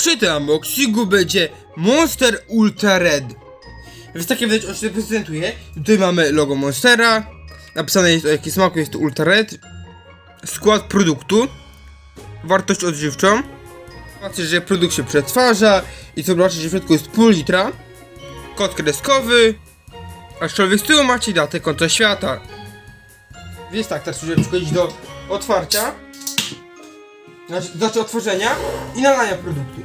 przy unboxingu będzie Monster Ultra Red. Więc takie widać oczywiście się prezentuje. Tutaj mamy logo Monstera. Napisane jest o jakim smaku jest to Ultra Red. Skład produktu. Wartość odżywczą. Zobaczcie, że produkt się przetwarza. I co zobaczycie, że w środku jest pół litra. Kod kreskowy. Aczkolwiek z tyłu macie datę końca świata. Więc tak, teraz możemy przechodzić do otwarcia. Znaczy, znaczy otworzenia i nalania produktu.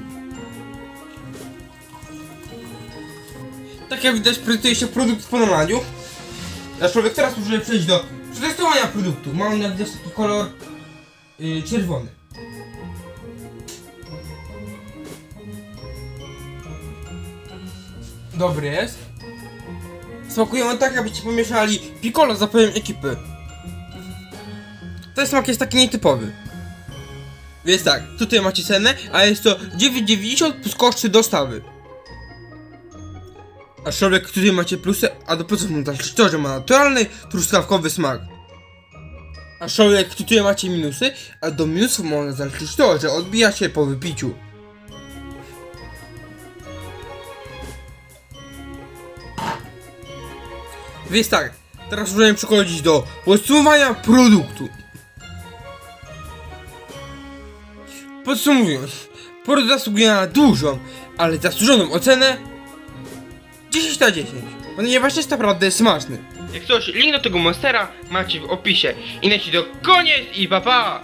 Tak jak widać prezentuje się produkt po nalaniu. Aczkolwiek teraz możemy przejść do przetestowania produktu. Mamy jak widać taki kolor yy, czerwony. Dobry jest. Smakuje on tak, jakbyście pomieszali piccolo z zapałem ekipy. Ten smak jest taki nietypowy. Więc tak, tutaj macie cenę, a jest to 9,90 plus koszty dostawy. A człowiek tutaj macie plusy, a do plusów znaczy to, że ma naturalny, truskawkowy smak. A człowiek tutaj macie minusy, a do minusów można zaliczyć to, że odbija się po wypiciu. Więc tak, teraz możemy przechodzić do podsumowania produktu. Podsumowując, produkt zasługuje na dużą, ale zasłużoną ocenę 10 na 10, ponieważ jest naprawdę smaczny. Jak coś, link do tego monstera macie w opisie. I na to koniec i pa pa!